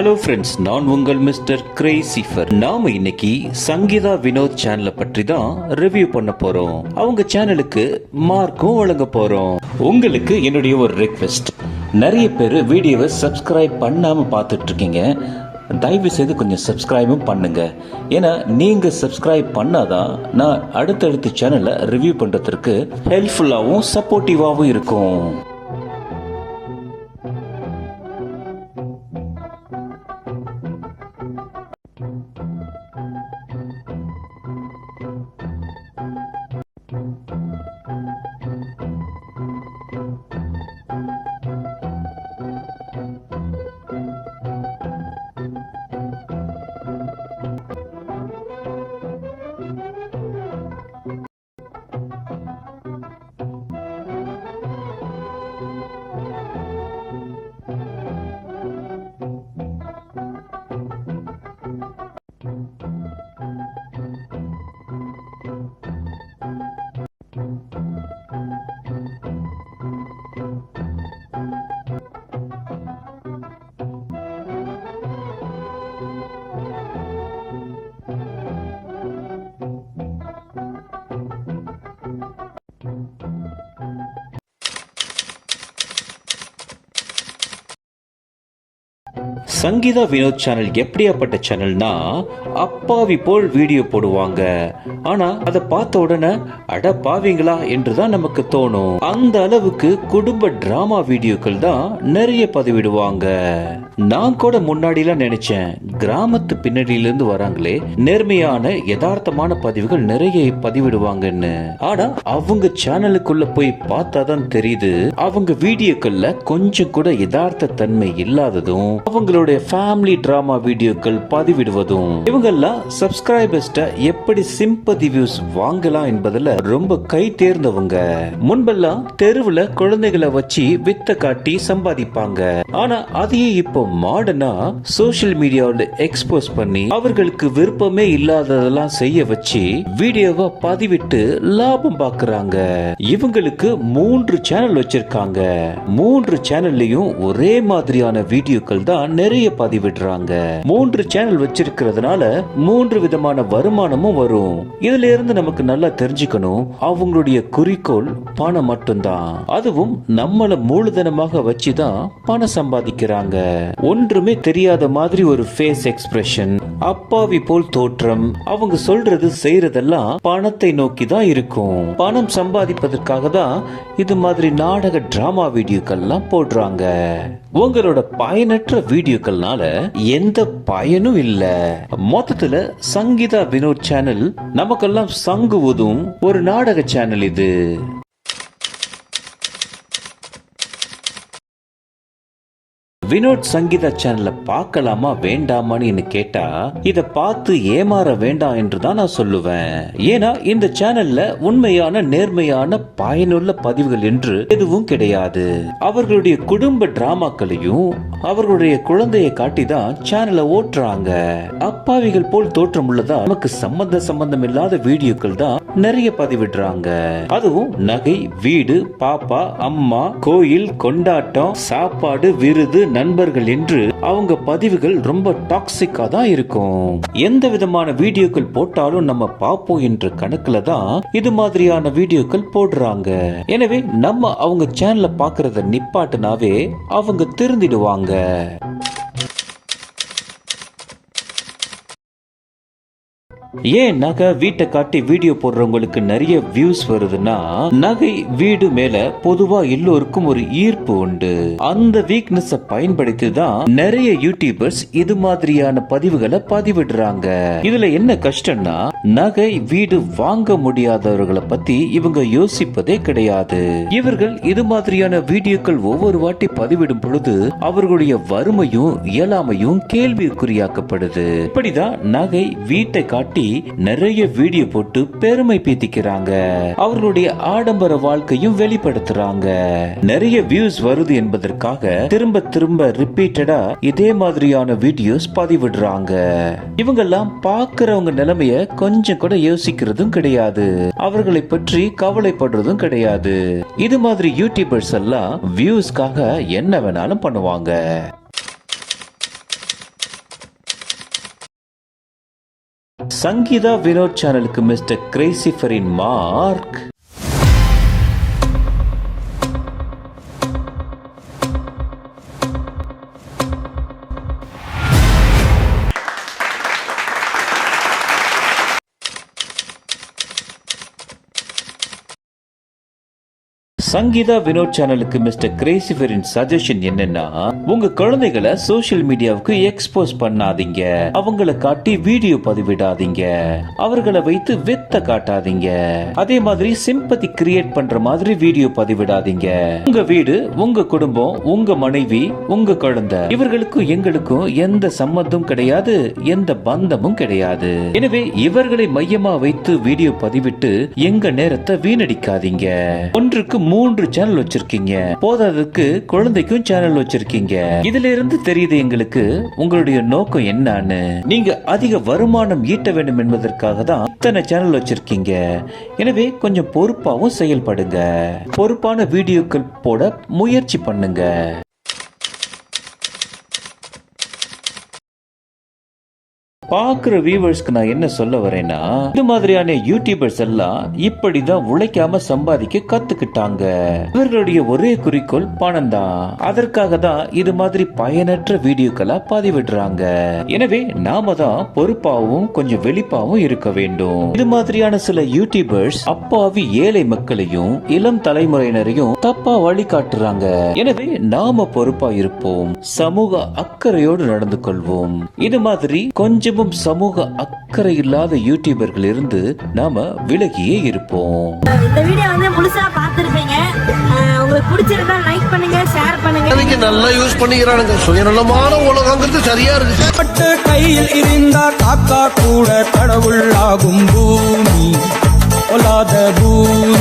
Hello friends நான் உங்கள் mister கிரேசிஃபர் நாம இன்னைக்கு சங்கீதா வினோத் சேனலை பற்றி தான் ரிவ்யூ பண்ண போறோம். அவங்க சேனலுக்கு மார்க்கும் வழங்க போறோம். உங்களுக்கு என்னுடைய ஒரு ரெக்வெஸ்ட் நிறைய பேர் வீடியோவை சப்ஸ்கிரைப் பண்ணாமல் பார்த்துட்டு இருக்கீங்க தயவு செய்து கொஞ்சம் சப்ஸ்கிரைபும் பண்ணுங்க. ஏன்னா நீங்க சப்ஸ்கிரைப் பண்ணாதான் நான் அடுத்தடுத்த சேனலை ரிவ்யூ பண்றதுக்கு ஹெல்ப்ஃபுல்லாகவும் சப்போர்ட்டிவாகவும் இருக்கும். you சங்கீதா வினோத் சேனல் எப்படியாப்பட்ட சேனல்னா அப்பாவி போல் வீடியோ போடுவாங்க. ஆனா அதை பார்த்த உடனே அட பாவிங்களா என்று தான் நமக்கு தோணும். அந்த அளவுக்கு குடும்ப டிராமா வீடியோக்கள் தான் நிறைய பதிவிடுவாங்க. நான் கூட முன்னாடிலாம் நினைச்சேன் கிராமத்து பின்னணியில இருந்து வராங்களே நேர்மையான யதார்த்தமான பதிவுகள் நிறைய பதிவிடுவாங்கன்னு. ஆனா அவங்க சேனலுக்குள்ள போய் பார்த்தாதான் தெரியுது அவங்க வீடியோக்கள்ல கொஞ்சம் கூட யதார்த்த தன்மை இல்லாததும் அவங்களுடைய ஃபேமிலி டிராமா வீடியோக்கள் பதிவிடுவதும் இவங்கெல்லாம் சப்ஸ்கிரைபர்ஸ்ட எப்படி சிம்பதி வியூஸ் வாங்கலாம் என்பதுல ரொம்ப கை தேர்ந்தவங்க. முன்பெல்லாம் தெருவுல குழந்தைகளை வச்சு வித்த காட்டி சம்பாதிப்பாங்க. ஆனா அதையே இப்போ மாடர்னா சோசியல் மீடியாவில் எக்ஸ்போஸ் பண்ணி அவர்களுக்கு விருப்பமே இல்லாததெல்லாம் செய்ய வச்சு வீடியோவை பதிவிட்டு லாபம் பாக்குறாங்க. இவங்களுக்கு மூன்று சேனல் வச்சிருக்காங்க. மூன்று சேனல்லையும் ஒரே மாதிரியான வீடியோக்கள் தான் நிறைய பதிவிடுறாங்க. மூன்று சேனல் வச்சிருக்கிறதுனால மூன்று விதமான வருமானமும் வரும். இதுல இருந்து நமக்கு நல்லா தெரிஞ்சுக்கணும். அவங்களுடைய குறிக்கோள் பணம் மட்டும்தான். அதுவும் நம்மள மூலதனமாக வச்சுதான் பணம் சம்பாதிக்கிறாங்க. ஒன்றுமே தெரியாத மாதிரி ஒரு ஃபேஸ் எக்ஸ்பிரஷன் அப்பாவி போல் தோற்றம். அவங்க சொல்றது செய்யறதெல்லாம் பணத்தை நோக்கி தான் இருக்கும். பணம் சம்பாதிப்பதற்காக தான் இது மாதிரி நாடக டிராமா வீடியோக்கள்லாம் போடுறாங்க. உங்களோட பயனற்ற வீடியோக்கள்னால எந்த பயனும் இல்ல. மொத்தத்துல சங்கீதா வினோத் சேனல் நமக்கெல்லாம் சங்கு ஊதும் ஒரு நாடக சேனல் இது. வினோத் சங்கீதா சேனல்ல பார்க்கலாமா வேண்டாமான்னு என்ன கேட்டா இத பார்த்து ஏமாற வேண்டாம் என்று தான் நான் சொல்லுவேன். ஏன்னா இந்த சேனல்ல உண்மையான நேர்மையான பயனுள்ள பதிவுகள் என்று எதுவும் கிடையாது. அவர்களுடைய குடும்ப டிராமாக்களையும் அவர்களுடைய குழந்தையை காட்டி தான் சேனலை ஓட்டுறாங்க. அப்பாவிகள் போல் தோற்றம் உள்ளதா நமக்கு சம்பந்த சம்பந்தம் இல்லாத வீடியோக்கள் தான் நிறைய பதிவிடுறாங்க. அதுவும் நகை வீடு பாப்பா அம்மா கோயில் கொண்டாட்டம் சாப்பாடு விருது நண்பர்கள் என்று அவங்க பதிவுகள் ரொம்ப டாக்ஸிக்கா தான் இருக்கும். எந்த விதமான வீடியோக்கள் போட்டாலும் நம்ம பார்ப்போம் என்ற கணக்குல தான் இது மாதிரியான வீடியோக்கள் போடுறாங்க. எனவே நம்ம அவங்க சேனலை பார்க்கறத நிப்பாட்டுனாவே அவங்க திருந்திடுவாங்க. ஏன் நகை வீட்டை காட்டி வீடியோ போடுறவங்களுக்கு நிறைய வியூஸ் வருதுன்னா நகை வீடு மேல பொதுவா எல்லோருக்கும் ஒரு ஈர்ப்பு உண்டு. அந்த வீக்னஸ் பயன்படுத்தி தான் நிறைய யூடியூபர்ஸ் இது மாதிரியான பதிவுகளை பதிவிடுறாங்க. இதுல என்ன கஷ்டம்னா நகை வீடு வாங்க முடியாதவர்களை பத்தி இவங்க யோசிப்பதே கிடையாது. இவர்கள் இது மாதிரியான வீடியோக்கள் ஒவ்வொரு வாட்டி பதிவிடும் பொழுது அவர்களுடைய வறுமையும் இயலாமையும் கேள்விக்குறியாக்கப்படுது. இப்படிதான் நகை வீட்டை காட்டி நிறைய வீடியோ போட்டு பெருமை பீத்திக்கிறாங்க. அவர்களுடைய ஆடம்பர வாழ்க்கையும் வெளிப்படுத்துறாங்க. நிறைய வியூஸ் வருது என்பதற்காக திரும்ப திரும்ப ரிப்பீட்டடா இதே மாதிரியான வீடியோஸ் பதிவிடுறாங்க. இவங்கெல்லாம் பாக்குறவங்க நிலைமைய கொஞ்சம் கூட யோசிக்கிறதும் கிடையாது. அவர்களை பற்றி கவலைப்படுறதும் கிடையாது. இது மாதிரி யூடியூபர்ஸ் எல்லாம் வியூஸ்க்காக என்ன வேணாலும் பண்ணுவாங்க. சங்கீதா வினோத் சேனலுக்கு மிஸ்டர் கிரேசிஃபரின் மார்க். சங்கீதா வினோத் சேனலுக்கு மிஸ்டர் கிரேசிஃபரின் சஜஷன் என்னன்னா உங்க குழந்தைகளை சோசியல் மீடியாவுக்கு எக்ஸ்போஸ் பண்ணாதீங்க. அவங்கள காட்டி வீடியோ பதிவிடாதீங்க. அவர்களை வைத்து வெத்த காட்டாதீங்க. அதே மாதிரி சிம்பதி கிரியேட் பண்ற மாதிரி வீடியோ பதிவிடாதீங்க. உங்க வீடு உங்க குடும்பம் உங்க மனைவி உங்க குழந்தை இவர்களுக்கும் எங்களுக்கும் எந்த சம்மந்தம் கிடையாது எந்த பந்தமும் கிடையாது. எனவே இவர்களை மையமா வைத்து வீடியோ பதிவிட்டு எங்க நேரத்தை வீணடிக்காதீங்க. ஒன்றுக்கு மூன்று சேனல் வச்சிருக்கீங்க. போதாததுக்கு குழந்தைக்கும் சேனல் வச்சிருக்கீங்க. இதுல இருந்து தெரியுது எங்களுக்கு உங்களுடைய நோக்கம் என்னன்னு. நீங்க அதிக வருமானம் ஈட்ட வேண்டும் என்பதற்காக தான் இத்தனை சேனல் வச்சிருக்கீங்க. எனவே கொஞ்சம் பொறுப்பாகவும் செயல்படுங்க. பொறுப்பான வீடியோக்கள் போட முயற்சி பண்ணுங்க. பார்க்குற வியூவர்ஸ்க்கு நான் என்ன சொல்ல வரேன்னா இது மாதிரியான யூடியூபர்ஸ் எல்லாம் இப்படிதான் உழைக்காம சம்பாதிக்க கத்துக்கிட்டாங்க. இவர்களுடைய ஒரே குறிக்கோள் பணம் தான் அதற்காக தான் இது மாதிரி பயனற்ற வீடியோக்களா பதிவிடுறாங்க. எனவே நாம தான் பொறுப்பாவும் கொஞ்சம் வெளிப்பாவும் இருக்க வேண்டும். இது மாதிரியான சில யூடியூபர்ஸ் அப்பாவி ஏழை மக்களையும் இளம் தலைமுறையினரையும் தப்பா வழிகாட்டுறாங்க. எனவே நாம பொறுப்பா இருப்போம். சமூக அக்கறையோடு நடந்து கொள்வோம். இது மாதிரி கொஞ்சம் மிகவும் சமூக அக்கறை இல்லாத யூடியூபர்கள் இருந்து நாம விலகியே இருப்போம். இந்த வீடியோ வந்து முழுசா பார்த்துருப்பீங்க. உங்களுக்கு பிடிச்சிருந்தா லைக் பண்ணுங்க ஷேர் பண்ணுங்க. நல்லா யூஸ் பண்ணிக்கிறானுங்க. சுயநலமான உலகங்கிறது சரியா இருக்கு. பட்டு கையில் இருந்தா காக்கா கூட கடவுள் ஆகும் பூமி. ஒல்லாத பூமி.